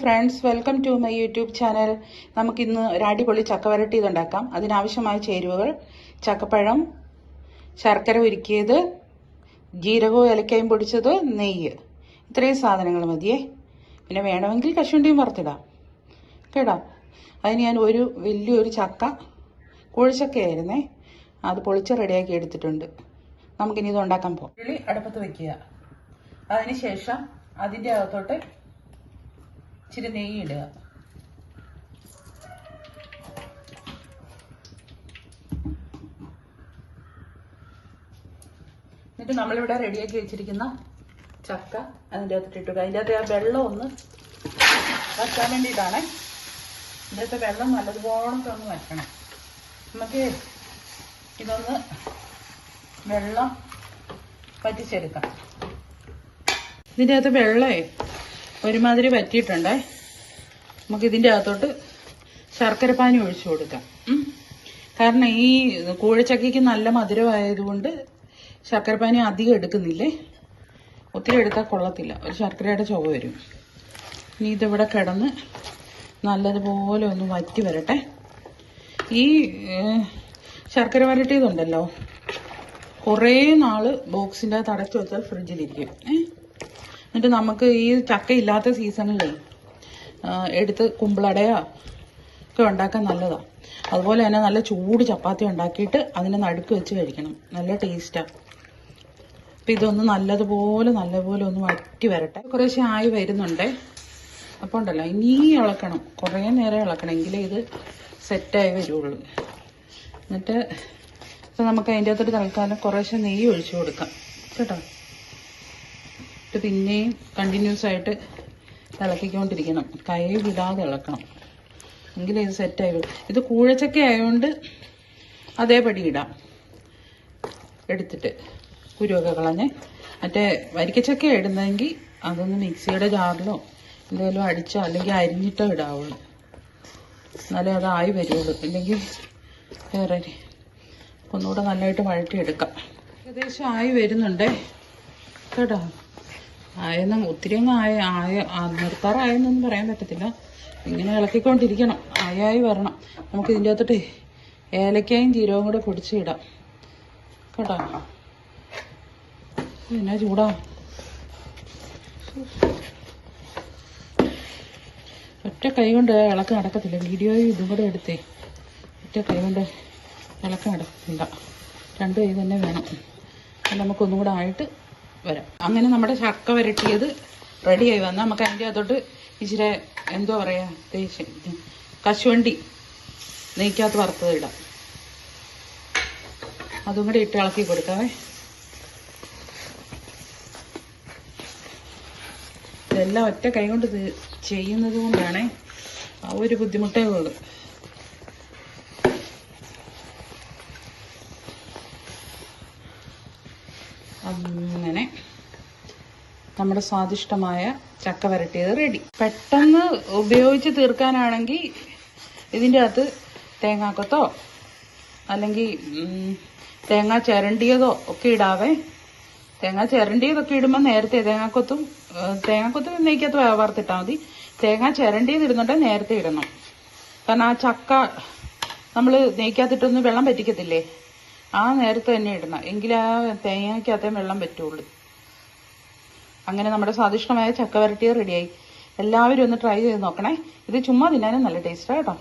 Friends welcome to my YouTube channel. നമുക്കിന്ന് ഒരു അടിപൊളി ചക്ക വരട്ടി ഇതുണ്ടാക്കാം. അതിനാവശ്യമായ ചേരുവകൾ ചക്കപ്പഴം ശർക്കര ഉരുക്കിയത് ജീരകവും ഇലക്കയും പൊടിച്ചത് നെയ്യ്. ഇത്രയും സാധനങ്ങൾ മതിയേ. പിന്നെ വേണമെങ്കിൽ കശുവണ്ടിയും വറുത്തിടാം. കേടാ അതിന് ഞാൻ ഒരു വലിയൊരു ചക്ക കുഴിച്ചക്കയായിരുന്നേ. അത് പൊളിച്ച് റെഡിയാക്കി എടുത്തിട്ടുണ്ട്. നമുക്കിനി ഇത് ഉണ്ടാക്കാൻ പോകാം ഉള്ളി അടുപ്പത്ത് വെക്കുക. അതിനുശേഷം അതിന്റെ അകത്തോട്ട് ഇച്ചിരി നെയ്യ് ഇടുക. എന്നിട്ട് നമ്മളിവിടെ റെഡിയാക്കി വെച്ചിരിക്കുന്ന ചക്ക അതിന്റെ അകത്തിട്ട് ഇട്ടുക അതിന്റെ അകത്ത് ആ വെള്ളം ഒന്ന് വറ്റാൻ വേണ്ടിയിട്ടാണ്. ഇതിന്റെ വെള്ളം നല്ലതുപോലെ ഒന്ന് വയ്ക്കണം നമുക്ക് ഇതൊന്ന് വെള്ളം വറ്റിച്ചെടുക്കാം. ഇതിന്റെ അകത്ത് വെള്ളമേ ഒരുമാതിരി വറ്റിയിട്ടുണ്ടേ നമുക്ക് ഇതിന്റെ അകത്തോട്ട് ശർക്കരപ്പാനി ഒഴിച്ചു കൊടുക്കാം. കാരണം ഈ കൂഴച്ചക്കയ്ക്ക് നല്ല മധുരമായതുകൊണ്ട് ശർക്കരപ്പാനി അധികം എടുക്കുന്നില്ലേ? ഒത്തിരി എടുത്താൽ കൊള്ളത്തില്ല. ഒരു ശർക്കരയുടെ ചുവ വരും. ഇനി ഇതിവിടെ കിടന്ന് നല്ലതുപോലെ ഒന്ന് വറ്റി വരട്ടെ. ഈ ശർക്കര വരട്ടിയതുണ്ടല്ലോ. കുറേ നാൾ ബോക്സിന്റെ അകത്ത് അടച്ചു വെച്ചാൽ ഫ്രിഡ്ജിലിരിക്കും ഏ? എന്നിട്ട് നമുക്ക് ഈ ചക്ക ഇല്ലാത്ത സീസണിലേ എടുത്ത് കുമ്പിളടയോ ഒക്കെ ഉണ്ടാക്കാൻ നല്ലതാണ് അതുപോലെ തന്നെ നല്ല ചൂട് ചപ്പാത്തി ഉണ്ടാക്കിയിട്ട് അതിനെ നടുക്ക് വെച്ച് കഴിക്കണം. നല്ല ടേസ്റ്റാണ് അപ്പം ഇതൊന്ന് നല്ലതുപോലെ നല്ലപോലെ ഒന്ന് വറ്റി വരട്ടെ. കുറേശ്ശെ ആയി വരുന്നുണ്ടേ. അപ്പോൾ ഉണ്ടല്ലോ ഇനി ഇളക്കണം. കുറേ നേരം ഇളക്കണം എങ്കിലേ ഇത് സെറ്റായി വരുള്ളൂ എന്നിട്ട് ഇപ്പം നമുക്ക് അതിന്റെ അകത്തോട്ട് തൽക്കാലം കുറേശ്ശെ നെയ്യ് ഒഴിച്ചു കൊടുക്കാം. കേട്ടോ? ഇത് പിന്നെയും കണ്ടിന്യൂസ് ആയിട്ട് ഇളക്കിക്കൊണ്ടിരിക്കണം. കൈ വിടാതെ ഇളക്കണം. എങ്കിലേ ഇത് സെറ്റായി ഇത് കൂഴച്ചക്ക ആയതുകൊണ്ട് അതേപടി ഇടാം. എടുത്തിട്ട് കുരുവൊക്കെ കളഞ്ഞ്. മറ്റേ വരിക്കച്ചക്ക ഇടുന്നതെങ്കിൽ അതൊന്ന് മിക്സിയുടെ ജാറിലോ എന്തെങ്കിലും അടിച്ചോ അല്ലെങ്കിൽ അരിഞ്ഞിട്ടോ ഇടാവുള്ളൂ. എന്നാലേ അതായി വരുള്ളൂ. ഇല്ലെങ്കിൽ വേറെ ഒന്നുകൂടെ നല്ലതായിട്ട് വഴറ്റിയെടുക്കാം. ഏകദേശം ആയി വരുന്നുണ്ടേ. കേട്ടോ? ആയെന്ന് ഒത്തിരി അങ്ങ് ആയ ആയ നിർത്താറായെന്നൊന്നും പറയാൻ പറ്റത്തില്ല. ഇങ്ങനെ ഇളക്കിക്കൊണ്ടിരിക്കണം. ആയായി വരണം. നമുക്ക് ഇതിന്റെ അകത്തോട്ട് ഏലക്കായും ജീരവും കൂടെ പൊടിച്ച് ഇടാം കേട്ടോ? പിന്നെ ചൂടാ. ഒറ്റ കൈ കൊണ്ട് ഇളക്ക് നടക്കത്തില്ല. വീഡിയോയും ഇതും കൂടെ എടുത്തേ. ഒറ്റ കൈ കൊണ്ട് ഇളക്ക് നടക്കില്ല രണ്ട് കൈ തന്നെ വേണം. നമുക്കൊന്നും കൂടെ ആയിട്ട് വരാം. അങ്ങനെ നമ്മുടെ ചക്ക വരട്ടിയത് റെഡിയായി വന്നാൽ നമുക്ക് അതിന്റെ അതോട്ട് ഇച്ചിരി എന്തോ പറയാ തേച്ച് കശുവണ്ടി നെയ്ക്കകത്ത് വറുത്തത് ഇടാം. അതും കൂടി ഇട്ട് ഇളക്കി കൊടുക്കാവേ. ഇതെല്ലാം ഒറ്റ കൈ കൊണ്ട് ചെയ്യുന്നത് കൊണ്ടാണേ ആ ഒരു ബുദ്ധിമുട്ടേ ഉള്ളൂ. അങ്ങനെ നമ്മുടെ സ്വാദിഷ്ടമായ ചക്ക വരട്ടിയത് റെഡി പെട്ടെന്ന് ഉപയോഗിച്ച് തീർക്കാനാണെങ്കിൽ ഇതിന്റെ അകത്ത് തേങ്ങാക്കത്തോ അല്ലെങ്കിൽ തേങ്ങ ചിരണ്ടിയതോ ഒക്കെ ഇടാവേ. തേങ്ങ ചിരണ്ടിയതൊക്കെ ഇടുമ്പോൾ നേരത്തെ തേങ്ങാക്കൊത്തും തേങ്ങാക്കൊത്തും എന്നേക്കകത്ത് വറുത്തിട്ടാൽ മതി. തേങ്ങ ചിരണ്ടിയത് ഇടുന്നുണ്ടെങ്കിൽ നേരത്തെ ഇടണം. കാരണം ആ ചക്ക നമ്മൾ നെയ്ക്കകത്തിട്ടൊന്ന് വെള്ളം പറ്റിക്കത്തില്ലേ? ആ നേരത്തെ തന്നെ ഇടണം. എങ്കിലേ ആ തേങ്ങയ്ക്കകത്തേ വെള്ളം പറ്റുള്ളൂ. അങ്ങനെ നമ്മുടെ സ്വാദിഷ്ടമായ ചക്ക വരട്ടിയത് റെഡിയായി എല്ലാവരും ഒന്ന് ട്രൈ ചെയ്ത് നോക്കണേ. ഇത് ചുമ്മാ തിന്നാനും നല്ല ടേസ്റ്റാണ് കേട്ടോ.